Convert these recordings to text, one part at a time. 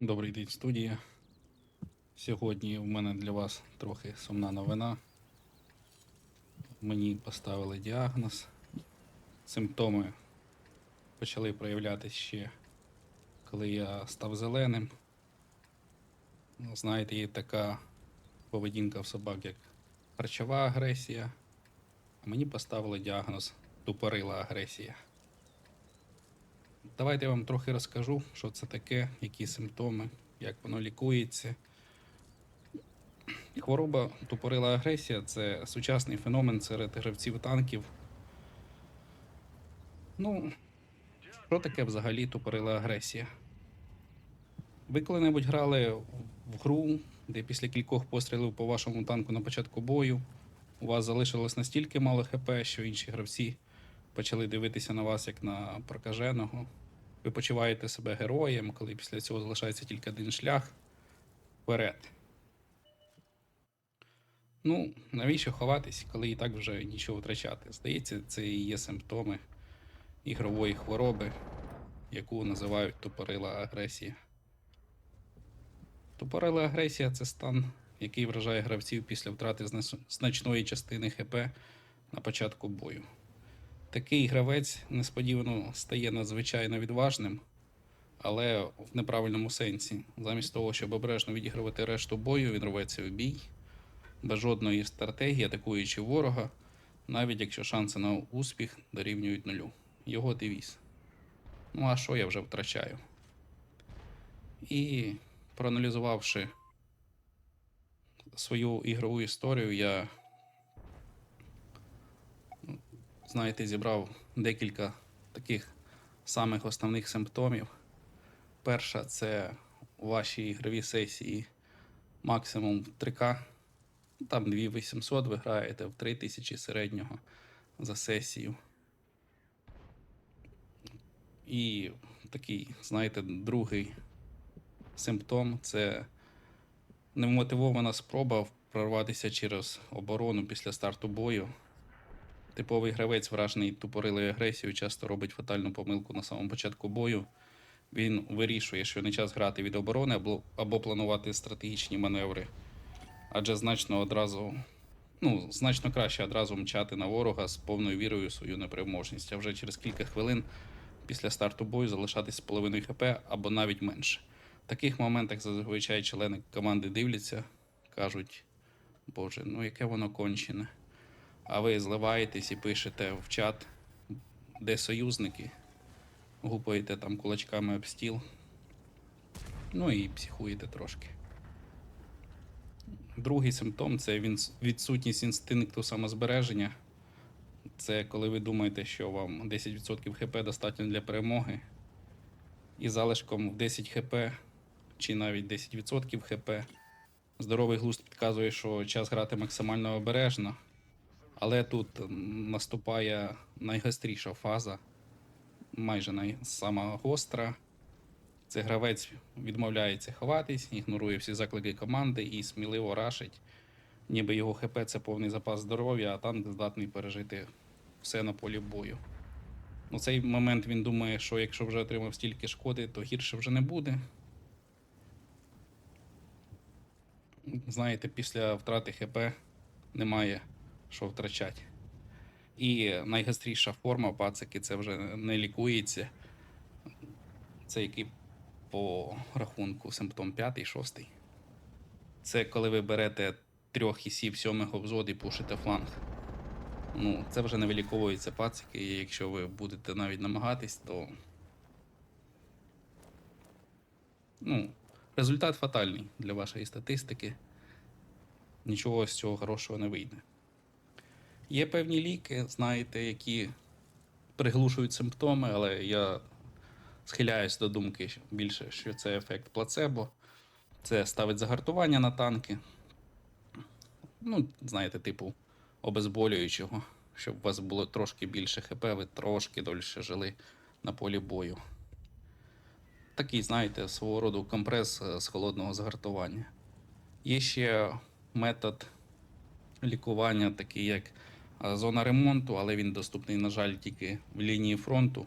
Добрий день, студія. Сьогодні в мене для вас трохи сумна новина. Мені поставили діагноз. Симптоми почали проявлятися ще, коли я став зеленим. Ну, Знаєте, є така поведінка в собак, як харчова агресія. А мені поставили діагноз тупорила агресія. Давайте я вам трохи розкажу, що це таке, які симптоми, як воно лікується. Хвороба тупорила агресія це сучасний феномен серед гравців танків. Ну, що таке взагалі тупорила агресія? Ви коли-небудь грали в гру, де після кількох пострілів по вашому танку на початку бою у вас залишилось настільки мало ХП, що інші гравці почали дивитися на вас як на прокаженого. Ви почуваєте себе героєм, коли після цього залишається тільки один шлях вперед. Ну, навіщо ховатись, коли і так вже нічого втрачати? Здається, це і є симптоми ігрової хвороби, яку називають тупорила агресія. Тупорила агресія це стан, який вражає гравців після втрати значної частини ХП на початку бою. Такий гравець несподівано стає надзвичайно відважним, але в неправильному сенсі. Замість того, щоб обережно відігравати решту бою, він рветься в бій, без жодної стратегії, атакуючи ворога, навіть якщо шанси на успіх дорівнюють нулю. Його девіз. Ну а що я вже втрачаю? І проаналізувавши свою ігрову історію, я знаєте, зібрав декілька таких самих основних симптомів. Перша це у вашій ігровій сесії максимум 3К. Там 2800 ви граєте в 3000 середнього за сесію. І такий, знаєте, другий симптом це невмотивована спроба прорватися через оборону після старту бою. Типовий гравець, вражений тупорилою агресією, часто робить фатальну помилку на самому початку бою. Він вирішує, що не час грати від оборони або, або планувати стратегічні маневри, адже значно одразу, ну, значно краще одразу мчати на ворога з повною вірою в свою непереможність, а вже через кілька хвилин після старту бою залишатись з половиною ХП або навіть менше. В таких моментах зазвичай члени команди дивляться, кажуть: Боже, ну яке воно кончене. А ви зливаєтесь і пишете в чат, де союзники, гупаєте там кулачками об стіл. Ну і психуєте трошки. Другий симптом це відсутність інстинкту самозбереження. Це коли ви думаєте, що вам 10% ХП достатньо для перемоги, і залишком в 10 ХП чи навіть 10% ХП. Здоровий глузд підказує, що час грати максимально обережно. Але тут наступає найгостріша фаза, майже най... сама гостра. Це гравець відмовляється ховатись, ігнорує всі заклики команди і сміливо рашить, ніби його ХП це повний запас здоров'я, а танк здатний пережити все на полі бою. У цей момент він думає, що якщо вже отримав стільки шкоди, то гірше вже не буде. Знаєте, після втрати ХП немає що втрачати. І найгостріша форма пацики це вже не лікується. Це який по рахунку симптом 5, 6. Це коли ви берете трьох ісів сьомого взводу і пушите фланг. Ну, це вже не виліковується пацики, і якщо ви будете навіть намагатись, то. Ну, результат фатальний для вашої статистики. Нічого з цього хорошого не вийде. Є певні ліки, знаєте, які приглушують симптоми, але я схиляюсь до думки більше, що це ефект плацебо. Це ставить загартування на танки. Ну, знаєте, типу обезболюючого, щоб у вас було трошки більше ХП, ви трошки дольше жили на полі бою. Такий, знаєте, свого роду компрес е, з холодного загартування. Є ще метод лікування, такий як зона ремонту, але він доступний, на жаль, тільки в лінії фронту.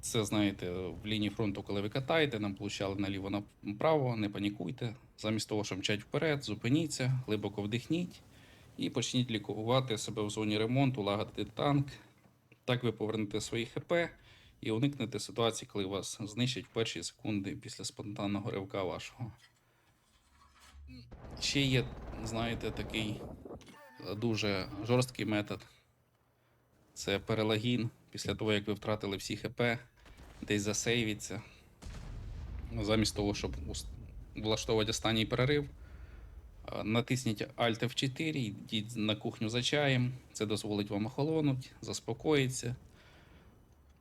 Це знаєте, в лінії фронту, коли ви катаєте, нам получали наліво направо, не панікуйте. Замість того, щоб мчать вперед, зупиніться, глибоко вдихніть і почніть лікувати себе в зоні ремонту, лагодити танк. Так ви повернете свої ХП і уникнете ситуації, коли вас знищать в перші секунди після спонтанного ривка вашого. Ще є, знаєте, такий е, дуже жорсткий метод. Це перелагін. Після того, як ви втратили всі ХП, десь засейвіться. Замість того, щоб влаштовувати останній перерив, натисніть Alt F4, йдіть на кухню за чаєм. Це дозволить вам охолонути, заспокоїтися.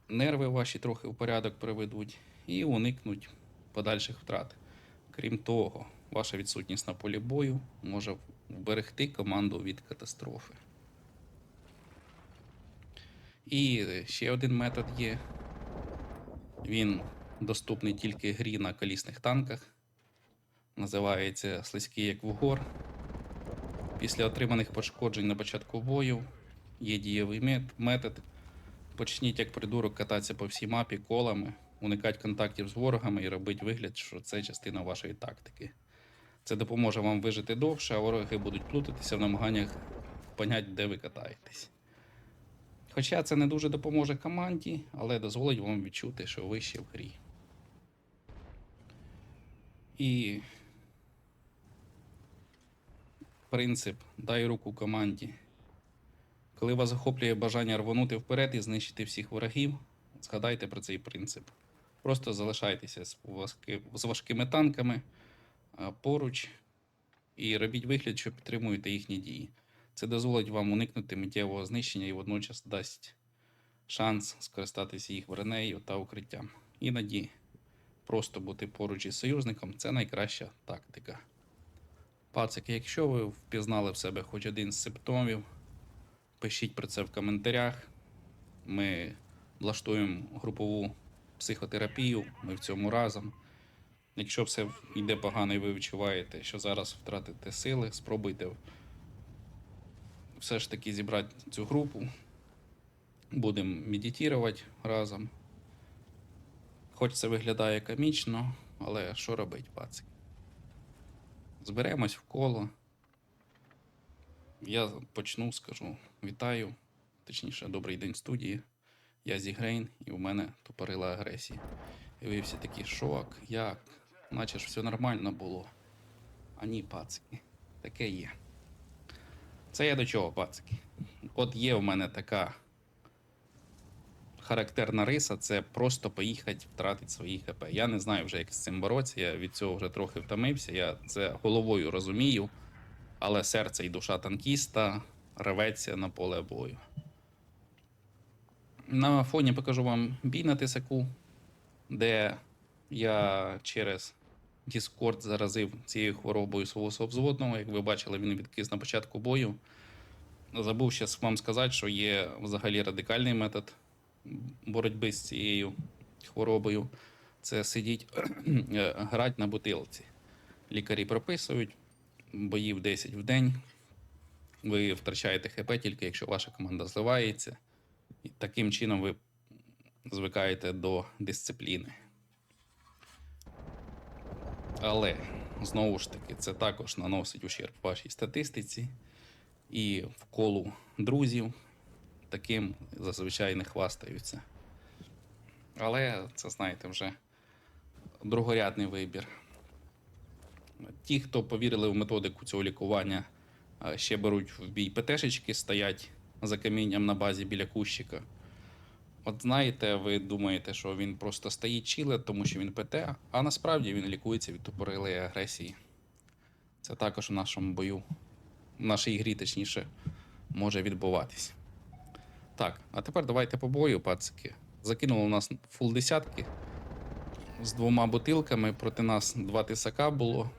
Нерви ваші трохи в порядок приведуть і уникнуть подальших втрат. Крім того, ваша відсутність на полі бою може вберегти команду від катастрофи. І ще один метод є. Він доступний тільки грі на колісних танках. Називається слизький як вугор. Після отриманих пошкоджень на початку бою є дієвий метод. Почніть як придурок кататися по всій мапі колами, уникати контактів з ворогами і робити вигляд, що це частина вашої тактики. Це допоможе вам вижити довше, а вороги будуть плутатися в намаганнях поняти, де ви катаєтесь. Хоча це не дуже допоможе команді, але дозволить вам відчути, що ви ще в грі. І принцип дай руку команді. Коли вас захоплює бажання рвонути вперед і знищити всіх ворогів, згадайте про цей принцип. Просто залишайтеся з, важкими танками поруч і робіть вигляд, що підтримуєте їхні дії. Це дозволить вам уникнути миттєвого знищення і водночас дасть шанс скористатися їх бронею та укриттям. Іноді просто бути поруч із союзником це найкраща тактика. Пацики, якщо ви впізнали в себе хоч один з симптомів, пишіть про це в коментарях. Ми влаштуємо групову психотерапію, ми в цьому разом. Якщо все йде погано і ви відчуваєте, що зараз втратите сили, спробуйте все ж таки зібрати цю групу. Будемо медитувати разом. Хоч це виглядає комічно, але що робить, пацик? Зберемось в коло. Я почну, скажу вітаю, точніше, добрий день студії. Я Зігрейн, і у мене тупорила агресія. І ви всі такі шок, як? Наче ж все нормально було. А ні, пацики, таке є. Це я до чого, пацики? От є в мене така характерна риса це просто поїхати втратити свої ХП. Я не знаю вже, як з цим боротися. Я від цього вже трохи втомився. Я це головою розумію, але серце і душа танкіста рветься на поле бою. На фоні покажу вам бій на тисаку, де я через Discord заразив цією хворобою свого совзводного. Як ви бачили, він відкис на початку бою. Забув ще вам сказати, що є взагалі радикальний метод боротьби з цією хворобою. Це сидіть, грати на бутилці. Лікарі прописують боїв 10 в день. Ви втрачаєте ХП тільки якщо ваша команда зливається. І таким чином ви звикаєте до дисципліни. Але знову ж таки, це також наносить ущерб вашій статистиці і в колу друзів таким зазвичай не хвастаються. Але це, знаєте, вже другорядний вибір. Ті, хто повірили в методику цього лікування, ще беруть в бій ПТшечки, стоять за камінням на базі біля кущика. От знаєте, ви думаєте, що він просто стоїть чиле, тому що він ПТ, а насправді він лікується від тупорилої агресії. Це також в нашому бою, в нашій грі, точніше, може відбуватись. Так, а тепер давайте по бою, пацики. Закинули у нас фул десятки з двома бутилками. Проти нас два тисака було.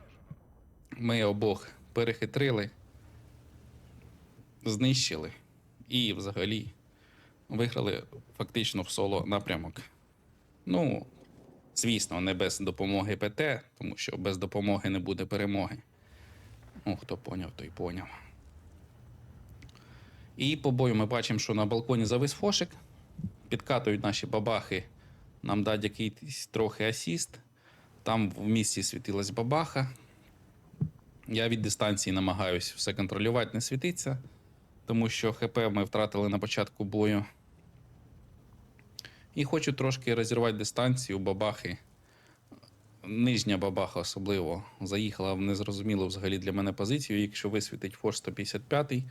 Ми обох перехитрили, знищили і взагалі виграли фактично в соло напрямок. Ну, звісно, не без допомоги ПТ, тому що без допомоги не буде перемоги. Ну, хто поняв, той поняв. І по бою ми бачимо, що на балконі завис фошик. Підкатують наші бабахи нам дати якийсь трохи асіст. Там в місті світилась бабаха. Я від дистанції намагаюся все контролювати, не світиться, тому що ХП ми втратили на початку бою. І хочу трошки розірвати дистанцію бабахи. Нижня бабаха особливо заїхала в незрозумілу взагалі для мене позицію. Якщо висвітить форс 155, е,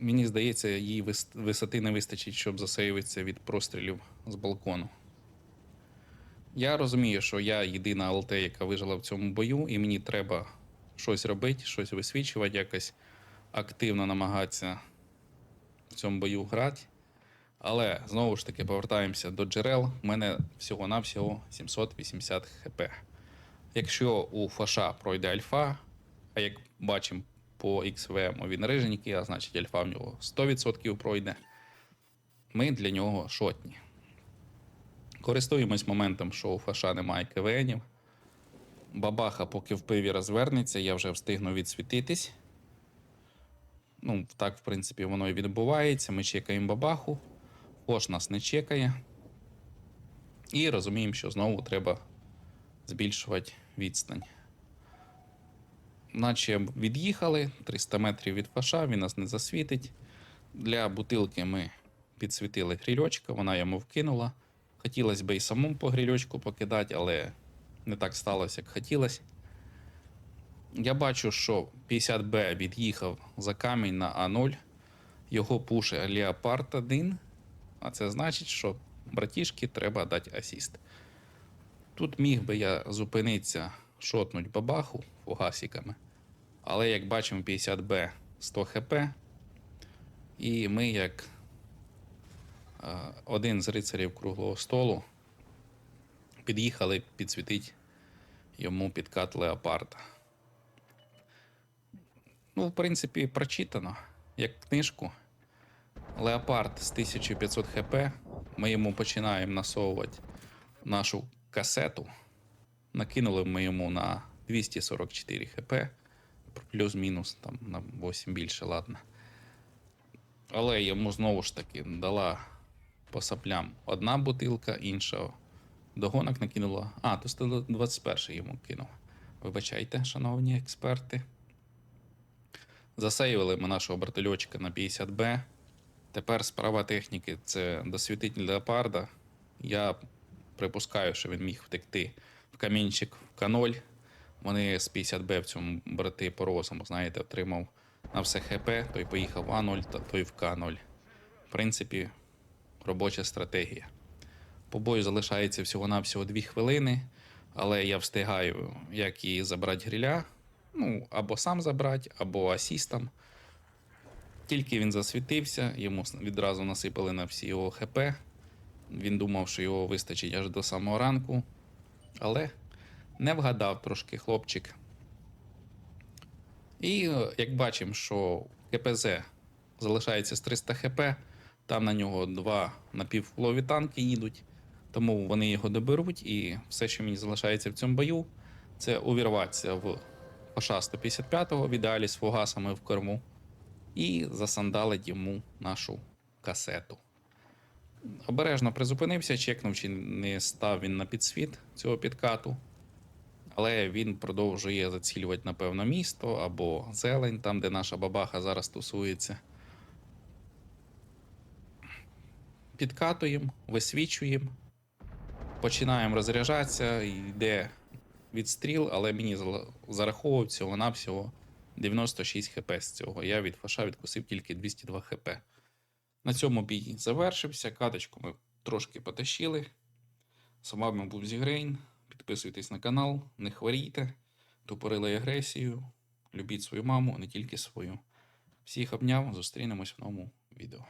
мені здається, її висоти не вистачить, щоб засейвитися від прострілів з балкону. Я розумію, що я єдина ЛТ, яка вижила в цьому бою, і мені треба щось робити, щось висвічувати, якось активно намагатися в цьому бою грати. Але знову ж таки повертаємося до джерел. У мене всього-навсього 780 хп. Якщо у Фаша пройде альфа, а як бачимо по XVM він риженький, а значить альфа в нього 100% пройде, ми для нього шотні. Користуємось моментом, що у Фаша немає КВНів. Бабаха, поки в пиві розвернеться, я вже встигну відсвітитись. Ну, так, в принципі, воно і відбувається. Ми чекаємо бабаху. Фош нас не чекає. І розуміємо, що знову треба збільшувати відстань. Наче від'їхали 300 метрів від фаша, він нас не засвітить. Для бутилки ми підсвітили грільочка, вона йому вкинула. Хотілося б і самому по грільочку покидати, але не так сталося, як хотілося. Я бачу, що 50Б від'їхав за камінь на А0. Його пуше Леопард 1. А це значить, що братішки треба дати асіст. Тут міг би я зупинитися, шотнуть бабаху фугасиками. Але як бачимо, 50Б 100 хп. І ми, як один з рицарів круглого столу, під'їхали підсвітити йому підкат леопарда. Ну, в принципі, прочитано як книжку. Леопард з 1500 хп. Ми йому починаємо насовувати нашу касету. Накинули ми йому на 244 хп. Плюс-мінус там на 8 більше, ладно. Але йому знову ж таки дала по саплям одна бутилка, інша догонок накинула. А, то 121 йому кинув. Вибачайте, шановні експерти. Засейвили ми нашого братильочка на 50Б. Тепер справа техніки це досвітить леопарда. Я припускаю, що він міг втекти в камінчик в К0. Вони з 50Б в цьому брати по розуму, знаєте, отримав на все ХП, той поїхав в А0, та той в К0. В принципі, робоча стратегія. По бою залишається всього-навсього 2 хвилини, але я встигаю як і забрати гріля, ну, або сам забрати, або асістом. Тільки він засвітився, йому відразу насипали на всі його ХП. Він думав, що його вистачить аж до самого ранку. Але не вгадав трошки хлопчик. І е, як бачимо, що КПЗ залишається з 300 хп, там на нього два напівфлові танки їдуть, тому вони його доберуть, і все, що мені залишається в цьому бою, це увірватися в Паша 155-го, в ідеалі з фугасами в корму, і засандалить йому нашу касету. Обережно призупинився, чекнув, чи не став він на підсвіт цього підкату. Але він продовжує зацілювати, напевно, місто або зелень, там, де наша бабаха зараз тусується. Підкатуємо, висвічуємо, починаємо розряджатися, йде відстріл, але мені зала- зараховував всього-навсього 96 хп з цього. Я від фаша відкусив тільки 202 хп. На цьому бій завершився. Каточку ми трошки потащили. З вами був Зігрейн. Підписуйтесь на канал, не хворійте, тупорили агресію, любіть свою маму, не тільки свою. Всіх обняв, зустрінемось в новому відео.